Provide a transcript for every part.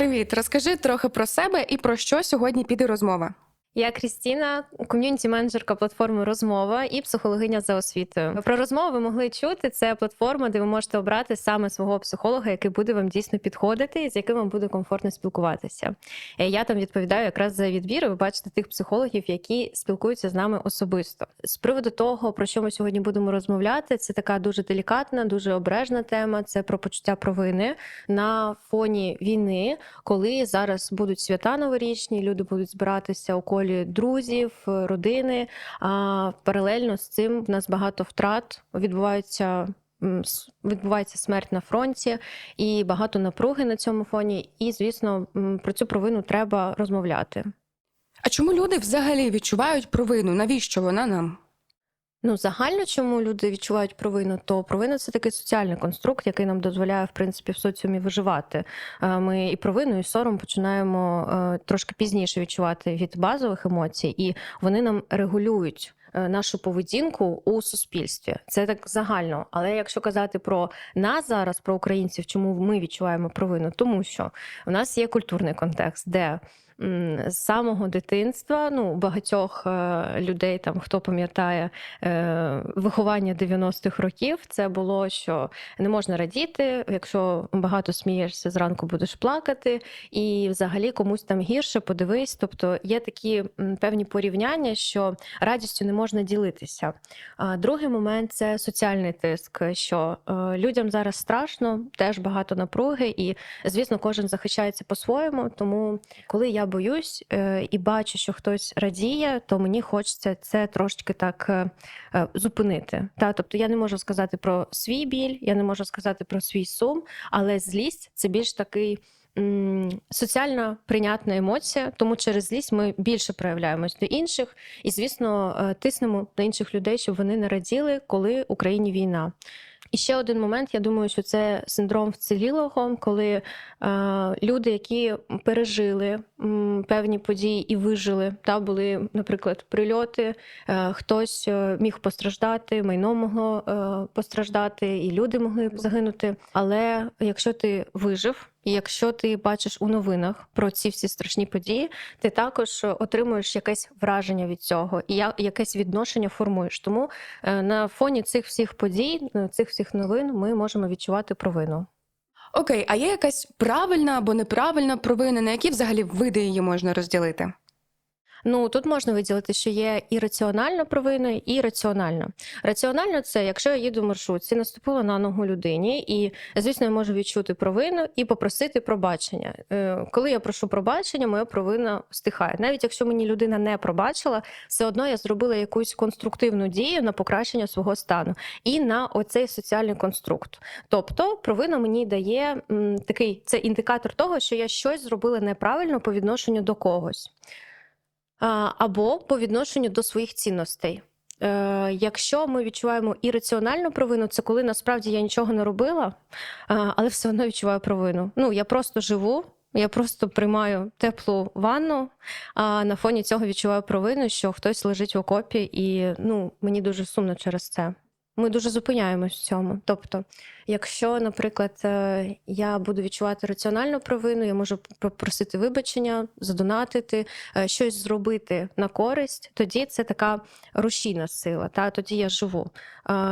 Привіт, розкажи трохи про себе і про що сьогодні піде розмова. Я Крістіна, ком'юніті-менеджерка платформи Розмова і психологиня за освітою. Про розмову ви могли чути. Це платформа, де ви можете обрати саме свого психолога, який буде вам дійсно підходити, і з яким вам буде комфортно спілкуватися. Е, Я там відповідаю якраз за відбір. Ви бачите тих психологів, які спілкуються з нами особисто. З приводу того, про що ми сьогодні будемо розмовляти, це така дуже делікатна, дуже обережна тема. Це про почуття провини на фоні війни, коли зараз будуть свята новорічні, люди будуть збиратися у колі друзів, родини. А паралельно з цим в нас багато втрат відбуваються. Відбувається смерть на фронті і багато напруги на цьому фоні. І, звісно, про цю провину треба розмовляти. А чому люди взагалі відчувають провину? Навіщо вона нам? Ну, загально, чому люди відчувають провину, то провина це такий соціальний конструкт, який нам дозволяє, в принципі, в соціумі виживати. Е, Ми і провину, і сором починаємо е, трошки пізніше відчувати від базових емоцій, і вони нам регулюють. е, Нашу поведінку у суспільстві це так загально. Але якщо казати про нас зараз, про українців, чому ми відчуваємо провину? Тому що в нас є культурний контекст, де з самого дитинства ну багатьох е, людей, там хто пам'ятає е, виховання 90-х років, це було, що не можна радіти. Якщо багато смієшся, зранку будеш плакати, і взагалі комусь там гірше подивись. Тобто є такі певні порівняння, що радістю не можна ділитися. А другий момент це соціальний тиск, що е, людям зараз страшно, теж багато напруги, і звісно, кожен захищається по-своєму. Тому коли я боюсь е, і бачу, що хтось радіє, то мені хочеться це трошки так е, е, зупинити. Та тобто я не можу сказати про свій біль, я не можу сказати про свій сум, але злість це більш такий. Соціально прийнятна емоція, тому через злість ми більше проявляємось до інших, і звісно, тиснемо на інших людей, щоб вони не раділи, коли в Україні війна. І ще один момент, я думаю, що це синдром вцілілого, коли е, люди, які пережили м, певні події і вижили, та були, наприклад, прильоти, е, хтось е, міг постраждати, майно могло е, постраждати, і люди могли загинути. Але якщо ти вижив, якщо ти бачиш у новинах про ці всі страшні події, ти також отримуєш якесь враження від цього і якесь відношення формуєш. Тому е, на фоні цих всіх подій, цих всіх новин, ми можемо відчувати провину. Окей, а є якась правильна або неправильна провина, на які взагалі види її можна розділити? Ну тут можна виділити, що є і раціональна провина, і раціональна. Раціонально це якщо я їду в маршрутці, наступила на ногу людині, і звісно, я можу відчути провину і попросити пробачення. Е, Коли я прошу пробачення, моя провина стихає. Навіть якщо мені людина не пробачила, все одно я зробила якусь конструктивну дію на покращення свого стану і на оцей соціальний конструкт. Тобто, провина мені дає такий це індикатор того, що я щось зробила неправильно по відношенню до когось. Або по відношенню до своїх цінностей. Е, якщо ми відчуваємо ірраціональну провину, це коли насправді я нічого не робила, але все одно відчуваю провину. Ну, я просто живу, я просто приймаю теплу ванну, а на фоні цього відчуваю провину, що хтось лежить в окопі, і ну, мені дуже сумно через це. Ми дуже зупиняємось в цьому. Тобто, якщо, наприклад, е, я буду відчувати раціональну провину, я можу попросити вибачення, задонатити, е, щось зробити на користь, тоді це така рушійна сила, та тоді я живу.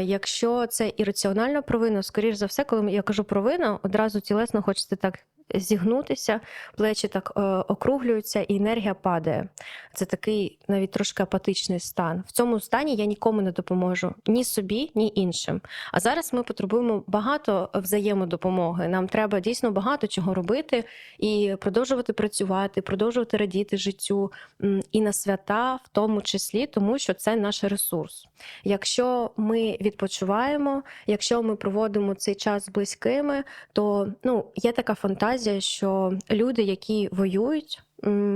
Якщо це ірраціональна провина, скоріш за все, коли я кажу провина, одразу тілесно хочеться так зігнутися, плечі так е, округлюються, і енергія падає. Це такий навіть трошки апатичний стан. В цьому стані я нікому не допоможу ні собі, ні іншим. А зараз ми потребуємо багато взаємодопомоги. Нам треба дійсно багато чого робити і продовжувати працювати, продовжувати радіти життю і на свята, в тому числі, тому що це наш ресурс. Якщо ми відпочиваємо, якщо ми проводимо цей час з близькими, то ну є така фантазія, що люди, які воюють,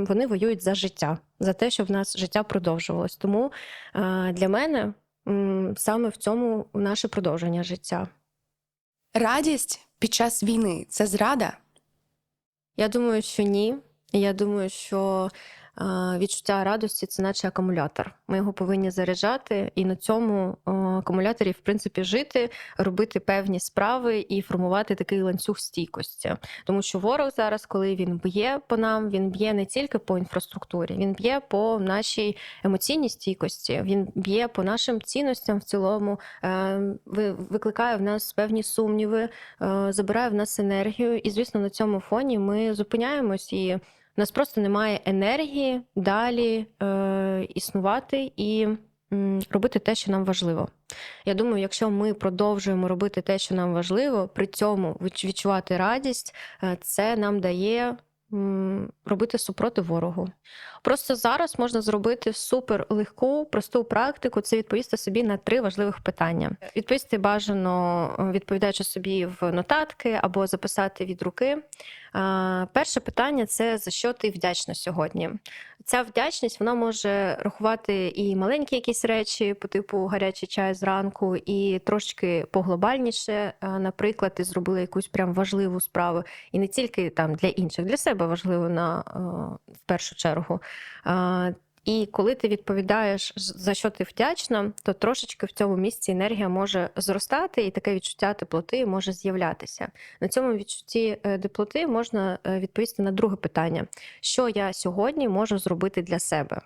вони воюють за життя, за те, щоб в нас життя продовжувалось. Тому е, для мене саме в цьому наше продовження життя. Радість під час війни це зрада. Я думаю, що ні. Я думаю, що відчуття радості це наче акумулятор. Ми його повинні заряджати і на цьому е, акумуляторі, в принципі, жити, робити певні справи і формувати такий ланцюг стійкості. Тому що ворог зараз, коли він б'є по нам, він б'є не тільки по інфраструктурі, він б'є по нашій емоційній стійкості, він б'є по нашим цінностям в цілому, е, ви- викликає в нас певні сумніви, е, забирає в нас енергію. І, звісно, на цьому фоні ми зупиняємось і. У нас просто немає енергії далі е, існувати і м, робити те, що нам важливо. Я думаю, якщо ми продовжуємо робити те, що нам важливо, при цьому відчувати радість, е, це нам дає робити супротив ворогу. Просто зараз можна зробити супер легку, просту практику це відповісти собі на три важливих питання. Відповісти бажано, е, відповідаючи собі в нотатки або записати від руки. Перше питання це за що ти вдячна сьогодні. Ця вдячність вона може рахувати і маленькі якісь речі, по типу гарячий чай зранку, і трошки поглобальніше. Наприклад, ти зробила якусь прям важливу справу, і не тільки там для інших, для себе важливо на е, в першу чергу. І коли ти відповідаєш, за що ти вдячна, то трошечки в цьому місці енергія може зростати, і таке відчуття теплоти може з'являтися. На цьому відчутті е, теплоти можна е, відповісти на друге питання: що я сьогодні можу зробити для себе?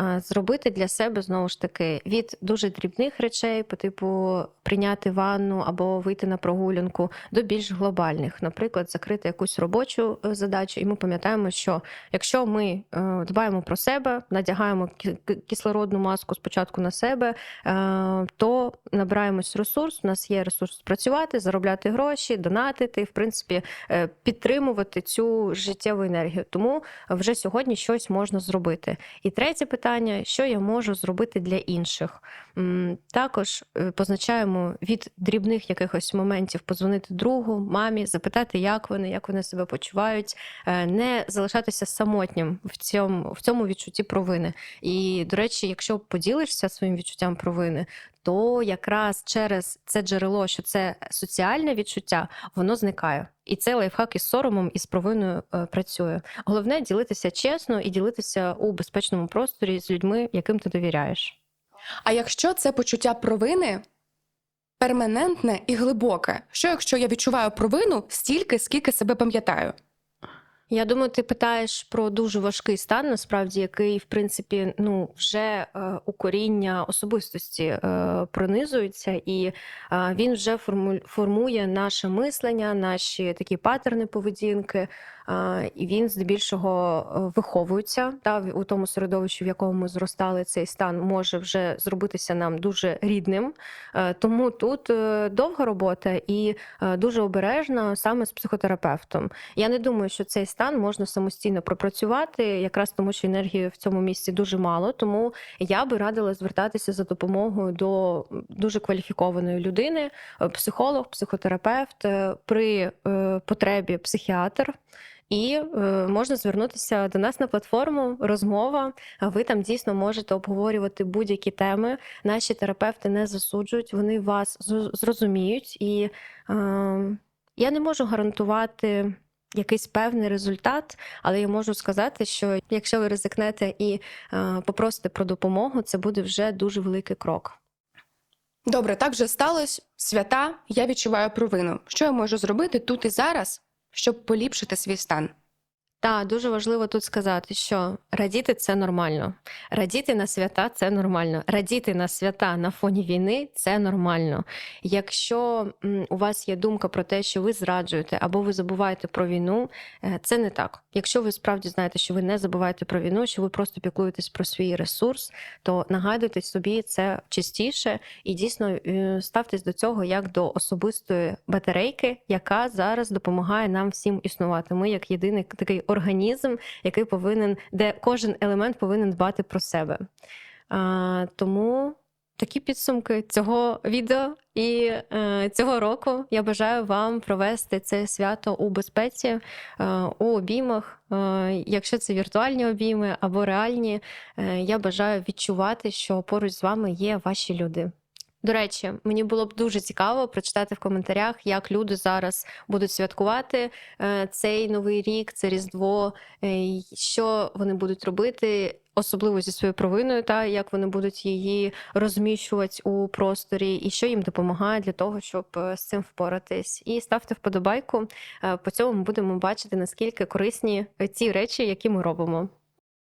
А, Зробити для себе знову ж таки від дуже дрібних речей, по типу прийняти ванну або вийти на прогулянку, до більш глобальних, наприклад, закрити якусь робочу е, задачу. І ми пам'ятаємо, що якщо ми е, дбаємо про себе, надягаємо ки- ки- кислородну маску спочатку на себе, е, то набираємось ресурс. У нас є ресурс працювати, заробляти гроші, донатити, в принципі, е, підтримувати цю життєву енергію. Тому вже сьогодні щось можна зробити. І третє питання: що я можу зробити для інших? Також е, позначаємо від дрібних якихось моментів подзвонити другу, мамі, запитати, як вони, як вони себе почувають, е, не залишатися самотнім в цьому, в цьому відчутті провини. І, до речі, якщо поділишся своїм відчуттям провини, то якраз через це джерело, що це соціальне відчуття, воно зникає. І це лайфхак із соромом і з провиною е, працює. Головне ділитися чесно і ділитися у безпечному просторі з людьми, яким ти довіряєш. А якщо це почуття провини перманентне і глибоке, що якщо я відчуваю провину стільки, скільки себе пам'ятаю? Я думаю, ти питаєш про дуже важкий стан, насправді, який, в принципі, ну вже е, у особистості е, пронизується, і е, він вже форму- формує наше мислення, наші такі патерни поведінки. І він здебільшого е, виховується та у тому середовищі, в якому ми зростали, цей стан може вже зробитися нам дуже рідним. Е, Тому тут е, довга робота і дуже обережна саме з психотерапевтом. Я не думаю, що цей стан можна самостійно пропрацювати, якраз тому, що енергії в цьому місці дуже мало. Тому я би радила звертатися за допомогою до дуже кваліфікованої людини, психолог, психотерапевт, при потребі психіатр. І е, можна звернутися до нас на платформу розмова. Ви там дійсно можете обговорювати будь-які теми. Наші терапевти не засуджують, вони вас зрозуміють. І е, я не можу гарантувати якийсь певний результат, але я можу сказати, що якщо ви ризикнете і е, попросите про допомогу, це буде вже дуже великий крок. Добре, так вже сталося. Свята, я відчуваю провину. Що я можу зробити тут і зараз, щоб поліпшити свій стан? Так, дуже важливо тут сказати, що радіти це нормально. Радіти на свята це нормально. Радіти на свята на фоні війни це нормально. Якщо у вас є думка про те, що ви зраджуєте або ви забуваєте про війну, е, це не так. Якщо ви справді знаєте, що ви не забуваєте про війну, що ви просто піклуєтесь про свій ресурс, то нагадуйте собі це частіше і дійсно е, ставтесь до цього як до особистої батарейки, яка зараз допомагає нам всім існувати. Ми як єдиний такий організм, який повинен, де кожен елемент повинен дбати про себе. А, тому такі підсумки цього відео і е, цього року я бажаю вам провести це свято у безпеці, е, у обіймах. Е, якщо це віртуальні обійми або реальні, е, я бажаю відчувати, що поруч з вами є ваші люди. До речі, мені було б дуже цікаво прочитати в коментарях, як люди зараз будуть святкувати е, цей новий рік, це Різдво, е, що вони будуть робити, особливо зі своєю провиною, та як вони будуть її розміщувати у просторі, і що їм допомагає для того, щоб е, з цим впоратись. І ставте вподобайку. По цьому ми будемо бачити наскільки корисні ці речі, які ми робимо.